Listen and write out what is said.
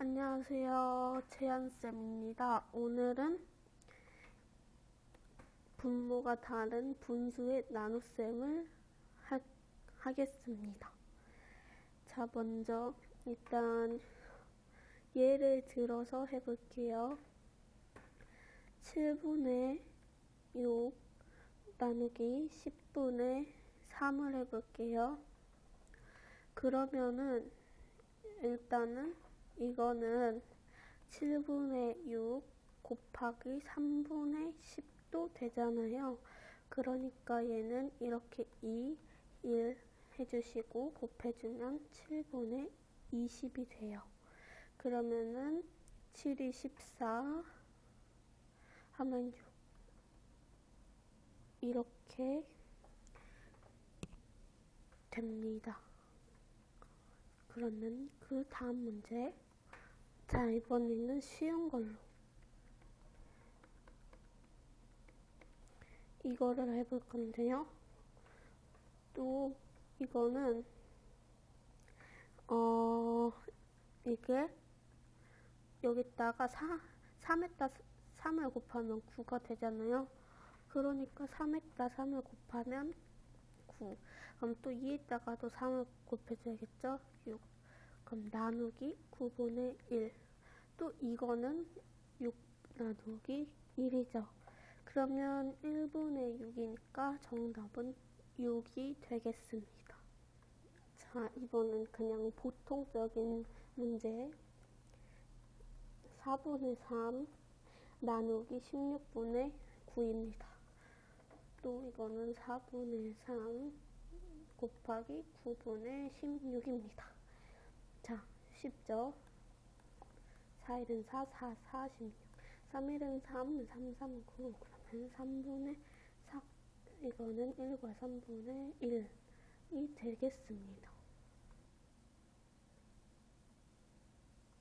안녕하세요. 채연쌤입니다. 오늘은 분모가 다른 분수의 나눗셈을 하, 하겠습니다. 자, 먼저 일단 예를 들어서 해볼게요. 7분의 6 나누기 10분의 3을 해볼게요. 그러면은 일단은 이거는 7분의 6 곱하기 3분의 10도 되잖아요. 그러니까 얘는 이렇게 2, 1 해주시고 곱해주면 7분의 20이 돼요. 그러면은 7이 14 하면 6 이렇게 됩니다. 그러면 그 다음 문제. 자, 이번에는 쉬운 걸로. 이거를 해볼 건데요. 또, 이거는, 어, 이게, 여기다가 4, 3에다 3을 곱하면 9가 되잖아요. 그러니까 3에다 3을 곱하면 9. 그럼 또 2에다가도 3을 곱해줘야겠죠? 6. 그럼 나누기 9분의 1. 또 이거는 6 나누기 1이죠. 그러면 1분의 6이니까 정답은 6이 되겠습니다. 자, 이번은 그냥 보통적인 문제. 4분의 3 나누기 16분의 9입니다. 또 이거는 4분의 3 곱하기 9분의 16입니다. 자, 쉽죠? 4일은 4, 4, 46. 3일은 3, 3, 3, 9. 그러면 3분의 4. 이거는 1과 3분의 1이 되겠습니다.